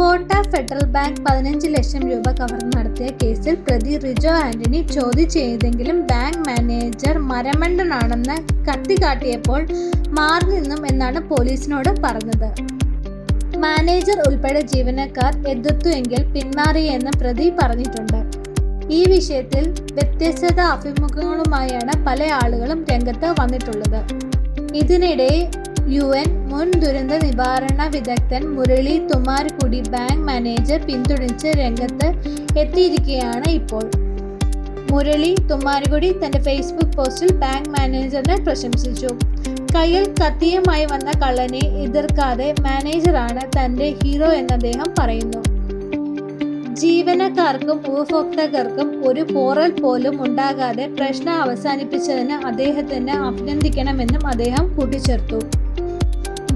കോട്ട federal bank പതിനഞ്ച് ലക്ഷം രൂപ കവർന്ന് നടത്തിയ കേസിൽ പ്രതി റിജോ ആന്റണി ചോദ്യം ചെയ്തെങ്കിലും ബാങ്ക് മാനേജർ മരമണ്ടനാണെന്ന് കത്തി കാട്ടിയപ്പോൾ മാറി നിന്നും എന്നാണ് പോലീസിനോട് പറഞ്ഞത്. മാനേജർ ഉൾപ്പെടെ ജീവനക്കാർ എതിർത്തുവെങ്കിൽ പിന്മാറിയെന്ന് പ്രതി പറഞ്ഞിട്ടുണ്ട്. ഈ വിഷയത്തിൽ വ്യത്യസ്ത അഭിമുഖങ്ങളുമായാണ് പല ആളുകളും രംഗത്ത് വന്നിട്ടുള്ളത്. ഇതിനിടെ യു എൻ മുൻ ദുരന്ത നിവാരണ വിദഗ്ധൻ മുരളി തുമാർ കൂടി ബാങ്ക് മാനേജർ പിന്തുണച്ച് രംഗത്ത് എത്തിയിരിക്കുകയാണ് ഇപ്പോൾ. മുരളി തുമ്മാരുകുടി തന്റെ ഫേസ്ബുക്ക് പോസ്റ്റിൽ ബാങ്ക് മാനേജറിനെ പ്രശംസിച്ചു. കയ്യിൽ കത്തിയുമായി വന്ന കള്ളനെ എതിർക്കാതെ മാനേജറാണ് തന്റെ ഹീറോ എന്ന് അദ്ദേഹം പറയുന്നു. ജീവനക്കാർക്കും ഉപഭോക്താക്കൾക്കും ഒരു പോറൽ പോലും ഉണ്ടാകാതെ പ്രശ്നം അവസാനിപ്പിച്ചതിന് അദ്ദേഹത്തിന് അഭിനന്ദിക്കണമെന്നും അദ്ദേഹം കൂട്ടിച്ചേർത്തു.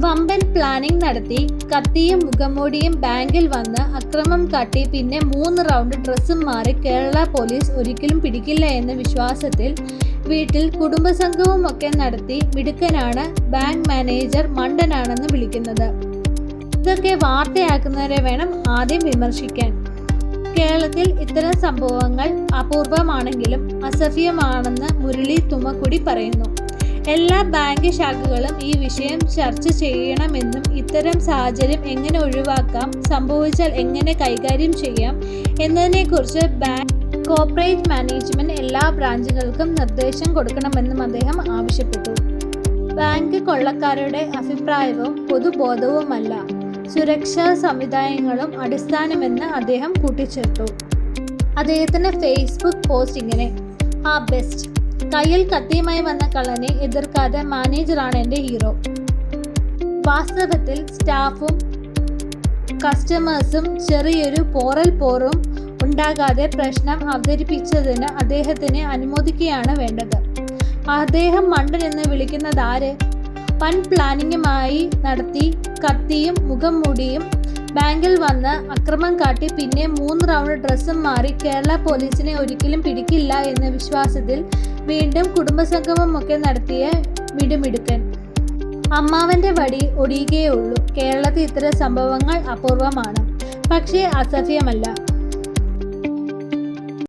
വമ്പൻ പ്ലാനിംഗ് നടത്തി കത്തിയും മുഖംമൂടിയും ബാങ്കിൽ വന്ന് അക്രമം കാട്ടി പിന്നെ മൂന്ന് റൗണ്ട് ഡ്രസ്സും മാറി കേരള പോലീസ് ഒരിക്കലും പിടിക്കില്ല എന്ന വിശ്വാസത്തിൽ വീട്ടിൽ കുടുംബസംഘവുമൊക്കെ നടത്തി മിടുക്കനാണ് ബാങ്ക് മാനേജർ മണ്ടനാണെന്ന് വിളിക്കുന്നത്. ഇതൊക്കെ വാർത്തയാക്കുന്നവരെ വേണം ആദ്യം വിമർശിക്കാൻ. കേരളത്തിൽ ഇത്തരം സംഭവങ്ങൾ അപൂർവമാണെങ്കിലും അസഭ്യമാണെന്ന് മുരളി തുമ്മക്കുടി പറയുന്നു. എല്ലാ ബാങ്ക് ശാഖകളും ഈ വിഷയം ചർച്ച ചെയ്യണമെന്നും ഇത്തരം സാഹചര്യം എങ്ങനെ ഒഴിവാക്കാം സംഭവിച്ചാൽ എങ്ങനെ കൈകാര്യം ചെയ്യാം എന്നതിനെക്കുറിച്ച് ബാങ്ക് കോർപ്പറേറ്റ് മാനേജ്മെന്റ് എല്ലാ ബ്രാഞ്ചുകൾക്കും നിർദ്ദേശം കൊടുക്കണമെന്നും അദ്ദേഹം ആവശ്യപ്പെട്ടു. ബാങ്ക് കൊള്ളക്കാരുടെ അഭിപ്രായവും പൊതുബോധവുമല്ല സുരക്ഷാ സംവിധാനങ്ങളും അടിസ്ഥാനമെന്ന് അദ്ദേഹം കൂട്ടിച്ചേർത്തു. അദ്ദേഹത്തിന്റെ ഫേസ്ബുക്ക് പോസ്റ്റ് ഇങ്ങനെ ആ ബെസ്റ്റ് കയ്യിൽ കത്തിയുമായി വന്ന കള്ളനെ എതിർക്കാതെ മാനേജറാണ് എന്റെ ഹീറോ വാസ്തവത്തിൽ സ്റ്റാഫും കസ്റ്റമേഴ്സും ചെറിയൊരു പോറൽ പോറും ഉണ്ടാകാതെ പ്രശ്നം അവതരിപ്പിച്ചതിന് അദ്ദേഹത്തിനെ അനുമോദിക്കുകയാണ് വേണ്ടത്. അദ്ദേഹം മണ്ടൻ എന്ന് വിളിക്കുന്നത് ആര്? വൻ പ്ലാനിങ്ങുമായി നടത്തി കത്തിയും മുഖം മൂടിയും ബാങ്കിൽ വന്ന് അക്രമം കാട്ടി പിന്നെ മൂന്ന് റൗണ്ട് ഡ്രസ്സും മാറി കേരള പോലീസിനെ ഒരിക്കലും പിടിക്കില്ല എന്ന വിശ്വാസത്തിൽ വീണ്ടും കുടുംബസംഗമമൊക്കെ നടത്തിയ മിടുമിടുക്കൻ. അമ്മാവന്റെ വടി ഒടിയുകയുള്ളൂ കേരളത്തിൽ ഇത്തരം സംഭവങ്ങൾ അപൂർവമാണ്. പക്ഷേ അസഭ്യമല്ല.